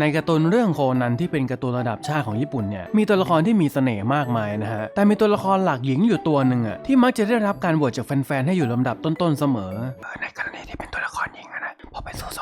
ในการ์ตูนเรื่องโคนันที่เป็นการ์ตูนระดับชาติของญี่ปุ่นเนี่ยมีตัวละครที่มีเสน่ห์มากมายนะฮะแต่มีตัวละครหลักหญิงอยู่ตัวหนึ่งอะที่มักจะได้รับการโหวตจากแฟนๆให้อยู่ลำดับต้นๆเสมอในกรณีที่เป็นตัวละครหญิงอะนะพอเป็นโซ่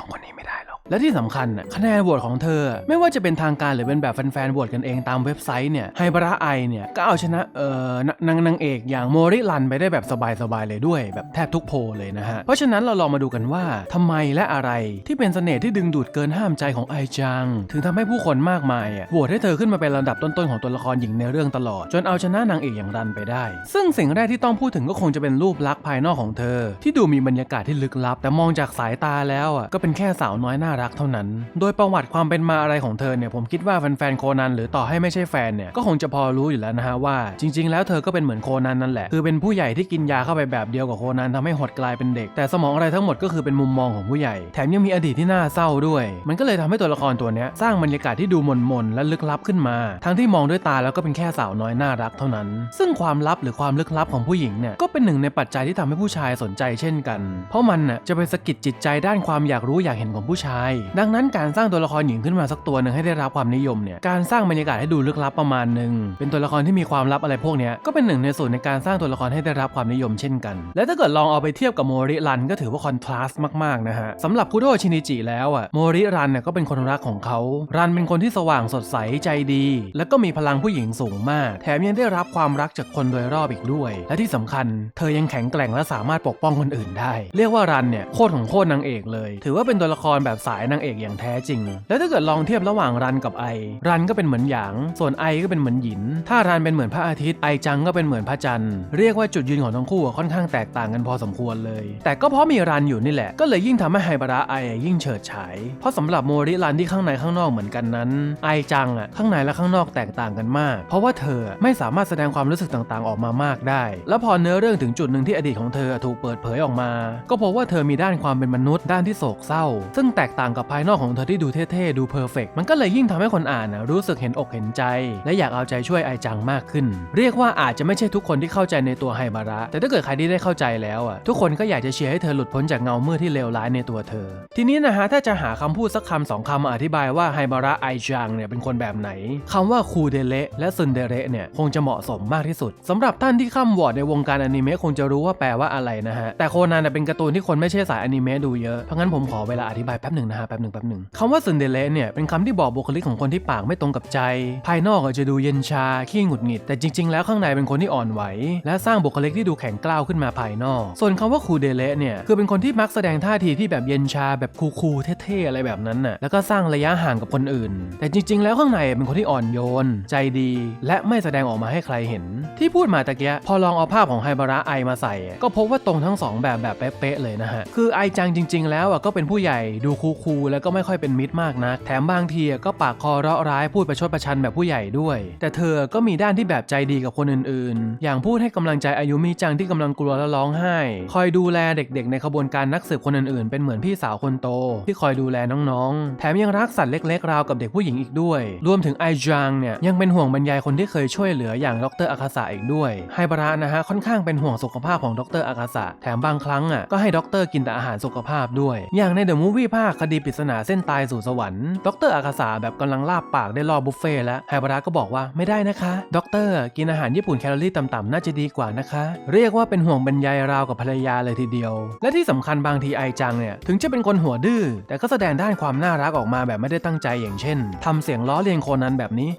และที่สำคัญคะแนนโหวตของเธอ ไม่ว่าจะเป็นทางการหรือเป็นแบบแฟนๆโหวตกันเองตามเว็บไซต์เนี่ยไฮบระไอเนี่ยก็เอาชนะเอ่อนางนางเอกอย่างโมริรันไปได้แบบสบายๆเลยด้วย แบบแทบทุกโพลเลยนะฮะ เพราะฉะนั้นเราลองมาดูกันว่าทำไมและอะไรที่เป็นเสน่ห์ที่ดึงดูดเกินห้ามใจของไอจัง ถึงทำให้ผู้คนมากมายอะโหวตให้เธอขึ้นมาเป็นลำดับต้นๆของตัวละครหญิงในเรื่องตลอด จนเอาชนะนางเอกอย่างรันไปได้ ซึ่งสิ่งแรกที่ต้องพูดถึงก็คงจะเป็นรูปลักษณ์ภายนอกของเธอ ที่ดูมีบรรยากาศที่ลึกลับ แต่มองจากสายตาแล้วอะก็เป็นแค่สาวน้อยน่ารักเท่านั้น โดยประวัติความเป็นมาอะไรของเธอเนี่ยผมคิดว่าแฟนๆโคนันหรือต่อให้ไม่ใช่แฟนเนี่ยก็คงจะพอรู้อยู่แล้วนะฮะว่า จริง ๆ แล้วเธอก็เป็นเหมือนโคนันนั่นแหละคือเป็นผู้ใหญ่ที่กินยาเข้าไปแบบเดียวกับโคนันทำให้หดกลายเป็นเด็ก แต่สมองอะไรทั้งหมดก็คือเป็นมุมมองของผู้ใหญ่ แถมยังมีอดีตที่น่าเศร้าด้วย มันก็เลยทำให้ตัวละครตัวนี้สร้างบรรยากาศที่ดูหม่นๆและลึกลับขึ้นมา ทั้งที่มองด้วยตาแล้วก็เป็นแค่สาวน้อยน่ารักเท่านั้น ซึ่งความลับหรือความลึกลับของผู้หญิงเนี่ยก็เป็นหนึ่งในปัจจัยที่ทำให้ผู้ชายสนใจเช่นกัน เพราะมันน่ะจะไปสะกิดจิตใจด้านความอยากรู้อยากเห็นของผู้ชายดังนั้นการสร้างตัวละครหญิงขึ้นมาสักตัวหนึ่งให้ได้รับความนิยมเนี่ยการสร้างบรรยากาศให้ดูลึกลับประมาณหนึ่งเป็นตัวละครที่มีความลับอะไรพวกนี้ก็เป็นหนึ่งในส่วนในการสร้างตัวละครให้ได้รับความนิยมเช่นกัน และถ้าเกิดลองเอาไปเทียบกับโมริรันก็ถือว่าคอนทราสต์มากๆนะฮะสำหรับคุโดชินิจิแล้วอะโมริรันเนี่ยก็เป็นคนรักของเขา รันเป็นคนที่สว่างสดใสใจดี แล้วก็มีพลังผู้หญิงสูงมาก แถมยังได้รับความรักจากคนโดยรอบอีกด้วย และที่สำคัญ เธอยังแข็งแกร่งและสามารถปกป้องคนอื่นได้ เรียกว่ารันเนี่ยโคตรของโคตรนางเอกเลย ถือว่าเป็นตัวละครแบบสายนางเอกอย่างแท้จริง แล้วถ้าเกิดลองเทียบระหว่างรันกับไอ รันก็เป็นเหมือนหยาง ส่วนไอก็เป็นเหมือนหยิน ถ้ารันเป็นเหมือนพระอาทิตย์ ไอจังก็เป็นเหมือนพระจันทร์ เรียกว่าจุดยืนของทั้งคู่ค่อนข้างแตกต่างกันพอสมควรเลย แต่ก็เพราะมีรันอยู่นี่แหละ ก็เลยยิ่งทำให้ไฮบาระไอยิ่งเฉิดฉาย เพราะสำหรับโมริรันที่ข้างในข้างนอกเหมือนกันนั้น ไอจังอะข้างในและข้างนอกแตกต่างกันมาก เพราะว่าเธอไม่สามารถแสดงความรู้สึกต่างๆ ออกมามากได้ แล้วพอเนื้อเรื่องถึงจุดหนึ่งที่อดีตของเธอถูกเปิดเผยออกมา ก็พบว่าเธอมีด้านความเป็นมนุษย์ด้านที่โศกเศร้า ซึ่งแตกต่างกับภายนอกของเธอที่ดูเท่ๆ ดูเพอร์เฟกมันก็เลยยิ่งทำให้คนอ่านนะรู้สึกเห็นอกเห็นใจ และอยากเอาใจช่วยไอจังมากขึ้น เรียกว่าอาจจะไม่ใช่ทุกคนที่เข้าใจในตัวไฮบาระ แต่ถ้าเกิดใครที่ได้เข้าใจแล้วอะทุกคนก็อยากจะเชียร์ให้เธอหลุดพ้นจากเงามืดที่เลวร้ายในตัวเธอ ทีนี้นะฮะถ้าจะหาคำพูดสักคำสองคำมาอธิบายว่าไฮบาระไอจังเนี่ยเป็นคนแบบไหนคำว่าคูเดเลและซุนเดเระเนี่ยคงจะเหมาะสมมากที่สุดสำหรับท่านที่ข้ามวอร์ดในวงการอนิเมะคงจะรู้ว่าแปลว่าอะไรนะฮะแต่โคนันเป็นการ์ตูนที่คนไม่ใช่สายอนิเมะดูเยอะเพราะงั้นผมขอเวลาอธิบายแป๊บหนึ่งนะฮะแป๊บหนึ่งแป๊บหนึ่งคำว่าซุนเดเระเนี่ยเป็นคำที่บอกบุคลิกของคนที่ปากไม่ตรงกับใจ ภายนอกอาจจะดูเย็นชาขี้หงุดหงิด แต่จริง ๆ แล้วข้างในเป็นคนที่อ่อนไหว และสร้างบุคลิกที่ดูแข็งกร้าวขึ้นมาภายนอก ส่วนคำว่าคูเดเลเนี่ยคือเป็นคนที่มักแสดงท่าทีที่แบบเย็นชาแบบคูลๆเท่ๆอะไรแบบนั้นน่ะแล้วก็สร้างระยะห่างกับคนอื่น แต่จริง ๆ แล้วข้างในเป็นคนที่อ่อนโยน ใจดี และไม่แสดงออกมาให้ใครเห็น ที่พูดมาตะเกียพอลองเอาภาพของไฮบาระไอมาใส่ ก็พบว่าตรงทั้งสองแบบแบบเป๊ะๆเลยนะฮะคือไอจังจริง ๆ แล้วอะก็เป็นผู้ใหญ่ดูคูลแล้วก็ไม่ค่อยเป็นมิตรมากนะแถมบางทีก็ปากคอเราะร้ายพูดประชดประชันแบบผู้ใหญ่ด้วย แต่เธอก็มีด้านที่แบบใจดีกับคนอื่นๆ อย่างพูดให้กำลังใจอายุมิจังที่กำลังกลัวและร้องไห้ คอยดูแลเด็กๆ ในขบวนการนักสืบคนอื่นๆ เป็นเหมือนพี่สาวคนโต ที่คอยดูแลน้องๆ แถมยังรักสัตว์เล็กๆราวกับเด็กผู้หญิงอีกด้วย รวมถึงไอจางเนี่ยยังเป็นห่วงบรรยายคนที่เคยช่วยเหลืออย่างดรอาคาสะอีกด้วยไฮบาระนะฮะค่อนข้างเป็นห่วงสุขภาพของดรอาคาสะแถมบางครั้งอะก็ให้ดรกินแต่อาหารสุขภาพด้วย อย่างในเดอะมูฟวี่ภาคคดีปริศนาเส้นตายสู่สวรรค์ดรอาคาสาแบบกำลังลาบปากได้รอบบุฟเฟ่แล้วไฮบาระก็บอกว่าไม่ได้นะคะดรกินอาหารญี่ปุ่นแคลอรี่ต่ำๆน่าจะดีกว่านะคะ เรียกว่าเป็นห่วงบรรยายราวกับภรรยาเลยทีเดียว และที่สำคัญบางทีไอจังเนี่ยถึงจะเป็นคนหัวดื้อแต่ก็แสดงด้านความน่ารักออกมาแบบไม่ได้ตั้งใจอย่างเช่นทำเสียงล้อเลียนโคนันแบบนี้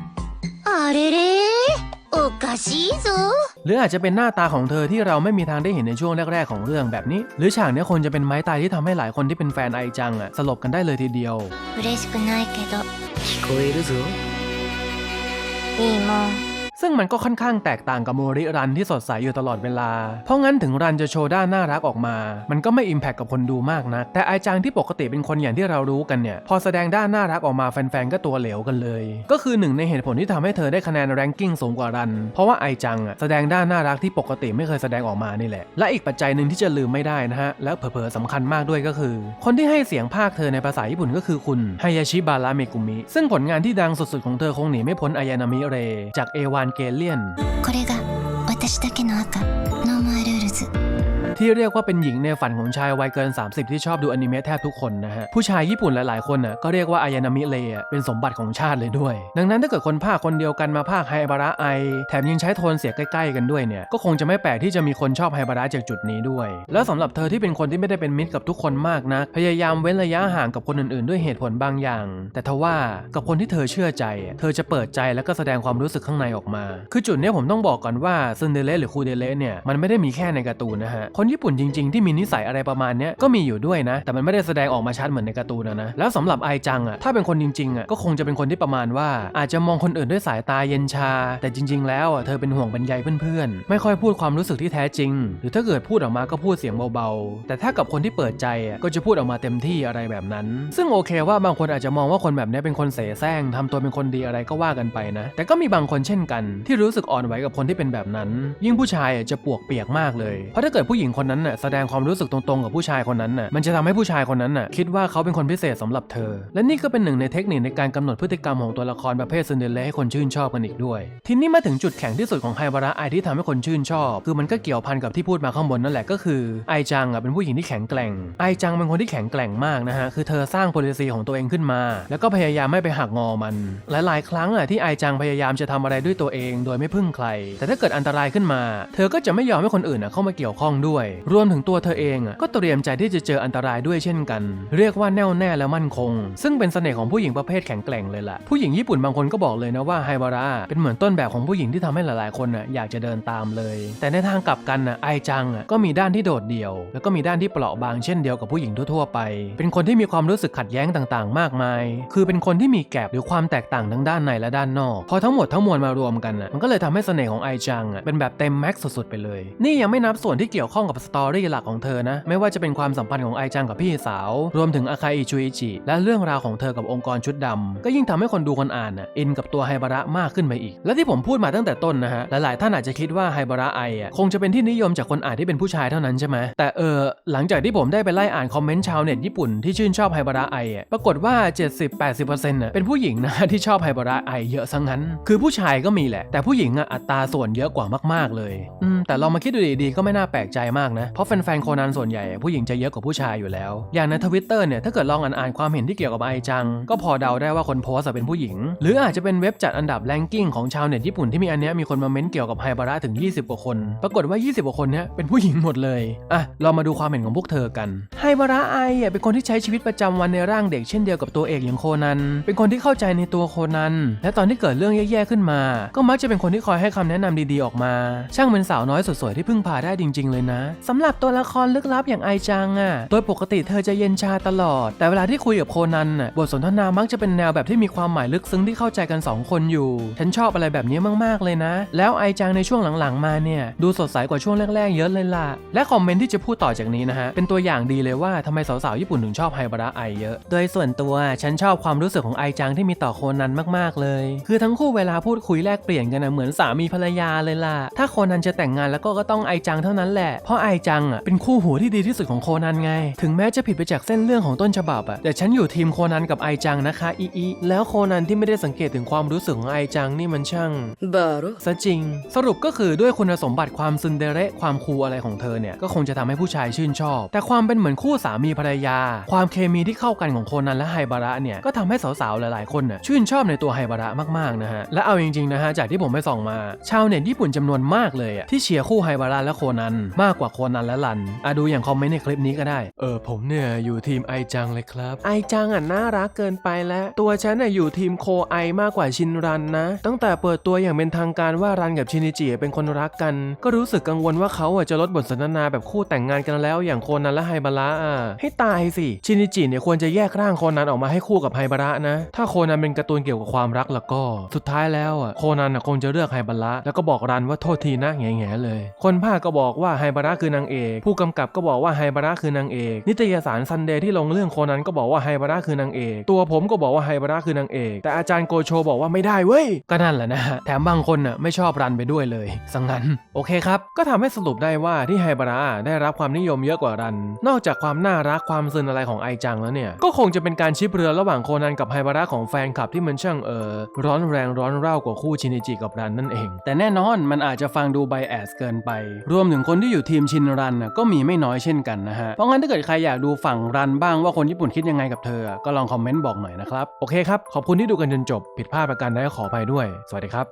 あれれおかしいぞ หรืออาจจะเป็นหน้าตาของเธอที่เราไม่มีทางได้เห็นในช่วงแรกๆของเรื่องแบบนี้ หรือฉากเนี้ยคนจะเป็นไม้ตายที่ทำให้หลายคนที่เป็นแฟนไอจังอะสลบกันได้เลยทีเดียว 嬉しくないけど聞こえるぞいいもん ซึ่งมันก็ค่อนข้างแตกต่างกับโมริรันที่สดใสอยู่ตลอดเวลา เพราะงั้นถึงรันจะโชว์ด้านน่ารักออกมา มันก็ไม่อิมแพคกับคนดูมากนะแต่ไอจังที่ปกติเป็นคนอย่างที่เรารู้กันเนี่ย พอแสดงด้านน่ารักออกมาแฟนๆก็ตัวเหลวกันเลย ก็คือหนึ่งในเหตุผลที่ทำให้เธอได้คะแนนแรงกิ้งสูงกว่ารัน เพราะว่าไอจังอะแสดงด้านน่ารักที่ปกติไม่เคยแสดงออกมานี่แหละ และอีกปัจจัยหนึ่งที่จะลืมไม่ได้นะฮะ และเผลอๆสำคัญมากด้วยก็คือ คนที่ให้เสียงภาคเธอในภาษาญี่ปุ่นก็คือคุณไฮยาชิบาระเมกุมิซึ่งผลงานที่ดังสุดๆของเธอคงหนีไม่พ้นอายานามิเร จากเอวานンリン。これが私だけの赤。ノ ที่เรียกว่าเป็นหญิงในฝันของชายวัยเกิน 30 ที่ชอบดูอนิเมะแทบทุกคนนะฮะ ผู้ชายญี่ปุ่นหลาย ๆ คนน่ะก็เรียกว่าอายานามิเละเป็นสมบัติของชาติเลยด้วย ดังนั้นถ้าเกิดคนภาคคนเดียวกันมาภาคไฮบาระไอ แถมยังใช้โทนเสียงใกล้ ๆ กันด้วยเนี่ยก็คงจะไม่แปลกที่จะมีคนชอบไฮบาระจากจุดนี้ด้วย แล้วสำหรับเธอที่เป็นคนที่ไม่ได้เป็นมิตรกับทุกคนมากนะพยายามเว้นระยะห่างกับคนอื่น ๆ ด้วยเหตุผลบางอย่าง แต่ทว่ากับคนที่เธอเชื่อใจ เธอจะเปิดใจแล้วก็แสดงความรู้สึกข้างในออกมา คือจุดนี้ผมต้องบอกก่อนว่าซึนเดเลหรือคูเดเลเนี่ยมันไม่ได้มีแค่ในการ์ตูนนะฮะคคนญี่ปุ่นจริงๆ ที่มีนิสัยอะไรประมาณนี้ก็มีอยู่ด้วยนะ แต่มันไม่ได้แสดงออกมาชัดเหมือนในการ์ตูนนะ แล้วสำหรับไอจังอะถ้าเป็นคนจริงๆอะก็คงจะเป็นคนที่ประมาณว่า อาจจะมองคนอื่นด้วยสายตาเย็นชา แต่จริง ๆ แล้วอะเธอเป็นห่วงเป็นใยเพื่อนๆ ไม่ค่อยพูดความรู้สึกที่แท้จริง หรือถ้าเกิดพูดออกมาก็พูดเสียงเบาๆ แต่ถ้ากับคนที่เปิดใจอะก็จะพูดออกมาเต็มที่อะไรแบบนั้น ซึ่งโอเคว่าบางคนอาจจะมองว่าคนแบบนี้เป็นคนเสแสร้งทำตัวเป็นคนดีอะไรก็ว่ากันไปนะ แต่ก็มีบางคนเช่นกัน ที่รู้สึกอ่อนไหวกับคนที่เป็นแบบนั้น ยิ่งผู้ชายจะปวกเปียกมากเลยเพราะถ้าเกิดผู้หญิงคนนั้นน่ะแสดงความรู้สึกตรงๆกับผู้ชายคนนั้นน่ะมันจะทำให้ผู้ชายคนนั้นน่ะคิดว่าเขาเป็นคนพิเศษสำหรับเธอ และนี่ก็เป็นหนึ่งในเทคนิคในการกำหนดพฤติกรรมของตัวละครประเภทซินเดอเรลล่าให้คนชื่นชอบกันอีกด้วย ทีนี้มาถึงจุดแข็งที่สุดของไฮบาระไอที่ทำให้คนชื่นชอบ คือมันก็เกี่ยวพันกับที่พูดมาข้างบนนั่นแหละก็คือไอจังอะเป็นผู้หญิงที่แข็งแกร่งไอจังเป็นคนที่แข็งแกร่งมากนะฮะคือเธอสร้าง policy ของตัวเองขึ้นมา แล้วก็พยายามไม่ไปหักงอมันหลายๆ ครั้งอะที่ไอจังพยายามจะทำอะไรด้วยตัวเอง โดยไม่พึ่งใคร แต่ถ้าเกิดอันตรายขึ้นมา เธอก็จะไม่ยอมให้คนอื่นอะเข้ามาเกี่ยวข้องด้วยรวมถึงตัวเธอเองก็เตรียมใจที่จะเจออันตรายด้วยเช่นกัน เรียกว่าแน่วแน่และมั่นคง ซึ่งเป็นเสน่ห์ของผู้หญิงประเภทแข็งแกร่งเลยล่ะ ผู้หญิงญี่ปุ่นบางคนก็บอกเลยนะว่าไฮบาระเป็นเหมือนต้นแบบของผู้หญิงที่ทำให้หลายๆ คนอยากจะเดินตามเลย แต่ในทางกลับกันไอจังก็มีด้านที่โดดเดี่ยว แล้วก็มีด้านที่เปราะบางเช่นเดียวกับผู้หญิงทั่วๆไป เป็นคนที่มีความรู้สึกขัดแย้งต่างๆ มากมาย คือเป็นคนที่มีแกลบหรือความแตกต่างทั้งด้านในและด้านนอก พอทั้งหมดทั้งมวลมารวมกันมันก็เลยทำให้เสน่ห์ของไอจังเป็นแบบเต็มแม็กซ์สุดๆไปเลย นี่ยังไม่นับส่วนที่เกี่ยวข้องกับสตอรี่หลักของเธอนะ ไม่ว่าจะเป็นความสัมพันธ์ของไอจังกับพี่สาว รวมถึงอาคาอิชูอิจิ และเรื่องราวของเธอกับองค์กรชุดดำก็ยิ่งทำให้คนดูคนอ่านน่ะอินกับตัวไฮบาระมากขึ้นไปอีก และที่ผมพูดมาตั้งแต่ต้นนะฮะ หลายๆท่านอาจจะคิดว่าไฮบาระไออะคงจะเป็นที่นิยมจากคนอ่านที่เป็นผู้ชายเท่านั้นใช่ไหมแต่เออหลังจากที่ผมได้ไปไล่อ่านคอมเมนต์ชาวเน็ตญี่ปุ่นที่ชื่นชอบไฮบาระไออะปรากฏว่า 70-80%เป็นผู้หญิงนะที่ชอบไฮบาระไอเยอะซะงั้น คือผู้ชายก็มีแหละ แต่ผู้หญิงอะอัตราส่วนเยอะกว่ามากๆเลย อืมแต่ลองมาคิดดูดีๆก็ไม่น่าแปลกใจมากนะ เพราะแฟนๆโคนันส่วนใหญ่ผู้หญิงจะเยอะกว่าผู้ชายอยู่แล้ว อย่างในทวิตเตอร์เนี่ยถ้าเกิดลองอ่านความเห็นที่เกี่ยวกับไอจัง ก็พอเดาได้ว่าคนโพสต์อะเป็นผู้หญิง หรืออาจจะเป็นเว็บจัดอันดับแรงกิ้งของชาวเน็ตญี่ปุ่นที่มีอันเนี้ยมีคนมาเม้นเกี่ยวกับไฮบาระถึง 20 กว่าคน ปรากฏว่า 20 กว่าคนเนี้ยเป็นผู้หญิงหมดเลยอะเรามาดูความเห็นของพวกเธอกันไฮบาระไออะเป็นคนที่ใช้ชีวิตประจำวันในร่างเด็กเช่นเดียวกับตัวเอกอย่างโคนัน เป็นคนที่เข้าใจในตัวโคนัน และตอนที่เกิดเรื่องแย่ๆขึ้นมา ก็มักจะเป็นคนที่คอยให้คำแนะนำดีๆออกมา ช่างเป็นสาวน้อยสวยๆที่พึ่งพาได้จริง ๆ เลยนะสำหรับตัวละครลึกลับอย่างไอจังอะ โดยปกติเธอจะเย็นชาตลอด แต่เวลาที่คุยกับโคนันน่ะบทสนทนามักจะเป็นแนวแบบที่มีความหมายลึกซึ้งที่เข้าใจกันสองคนอยู่ ฉันชอบอะไรแบบนี้มากๆเลยนะ แล้วไอจังในช่วงหลังๆมาเนี่ยดูสดใสกว่าช่วงแรกๆเยอะเลยล่ะ และคอมเมนต์ที่จะพูดต่อจากนี้นะฮะ เป็นตัวอย่างดีเลยว่าทำไมสาวๆญี่ปุ่นถึงชอบไฮบาระไอเยอะ โดยส่วนตัวฉันชอบความรู้สึกของไอจังที่มีต่อโคนันมากๆเลย คือทั้งคู่เวลาพูดคุยแลกเปลี่ยนกันนะเหมือนสามีภรรยาเลยล่ะ ถ้าโคนันจะแต่งงานแล้วก็ก็ต้องไอจังเท่านั้นแหละเพราะไอจังอะเป็นคู่หูที่ดีที่สุดของโคนันไง ถึงแม้จะผิดไปจากเส้นเรื่องของต้นฉบับอะแต่ฉันอยู่ทีมโคนันกับไอจังนะคะอีอีแล้วโคนันที่ไม่ได้สังเกตถึงความรู้สึกของไอจังนี่มันช่างバロซะจริง สรุปก็คือด้วยคุณสมบัติความซึนเดเระความคูลอะไรของเธอเนี่ยก็คงจะทำให้ผู้ชายชื่นชอบ แต่ความเป็นเหมือนคู่สามีภรรยา ความเคมีที่เข้ากันของโคนันและไฮบาระเนี่ยก็ทำให้สาวๆหลายๆคนน่ะชื่นชอบในตัวไฮบาระมากๆนะฮะและเอาจริงๆนะฮะจากที่ผมไปส่องมา ชาวเน็ตญี่ปุ่นจำนวนมากเลยอะที่เชียร์คู่ไฮบาระและโคนันมากกว่าโคนันและรันอะดูอย่างคอมเมนต์ในคลิปนี้ก็ได้ เออผมเนี่ยอยู่ทีมไอจังเลยครับ ไอจังอะน่ารักเกินไปแล้ว ตัวฉันน่ะอยู่ทีมโคไอมากกว่าชินรันนะ ตั้งแต่เปิดตัวอย่างเป็นทางการว่ารันกับชินิจิเป็นคนรักกัน ก็รู้สึกกังวลว่าเขาอะจะลดบทสนทนาแบบคู่แต่งงานกันแล้ว อย่างโคนันและไฮบาระอะให้ตายสิ ชินิจิเนี่ยควรจะแยกร่างโคนันออกมาให้คู่กับไฮบาระนะ ถ้าโคนันเป็นการ์ตูนเกี่ยวกับความรักแล้วก็ สุดท้ายแล้วอะโคนันอะคงจะเลือกไฮบาระแล้วก็บอกรันว่าโทษทีนะแง่ๆเลย คนภาคก็บอกว่าไฮบาระคือนางเอก ผู้กำกับก็บอกว่าไฮบาระคือนางเอก นิตยสารซันเดย์ที่ลงเรื่องโคนันก็บอกว่าไฮบาระคือนางเอก ตัวผมก็บอกว่าไฮบาระคือนางเอก แต่อาจารย์โกโชบอกว่าไม่ได้เว้ย ก็นั่นแหละนะฮะแถมบางคนน่ะไม่ชอบรันไปด้วยเลยสังงั้นโอเคครับ ก็ทำให้สรุปได้ว่าที่ไฮบาระได้รับความนิยมเยอะกว่ารัน นอกจากความน่ารักความซึนอะไรของไอจังแล้วเนี่ย ก็คงจะเป็นการชิปเรือระหว่างโคนันกับไฮบาระของแฟนคลับที่มันช่างเออร้อนแรงร้อนเร่ากว่าคู่ชินิจิกับรันนั่นเอง แต่แน่นอนมันอาจจะฟังดูไบแอสเกินไป รวมถึงคนที่อยู่ทีมมชินรันก็มีไม่น้อยเช่นกันนะฮะ เพราะงั้นถ้าเกิดใครอยากดูฝั่งรันบ้างว่าคนญี่ปุ่นคิดยังไงกับเธอ ก็ลองคอมเมนต์บอกหน่อยนะครับ โอเคครับ ขอบคุณที่ดูกันจนจบ ผิดพลาดประการใดก็ขออภัยด้วย สวัสดีครับ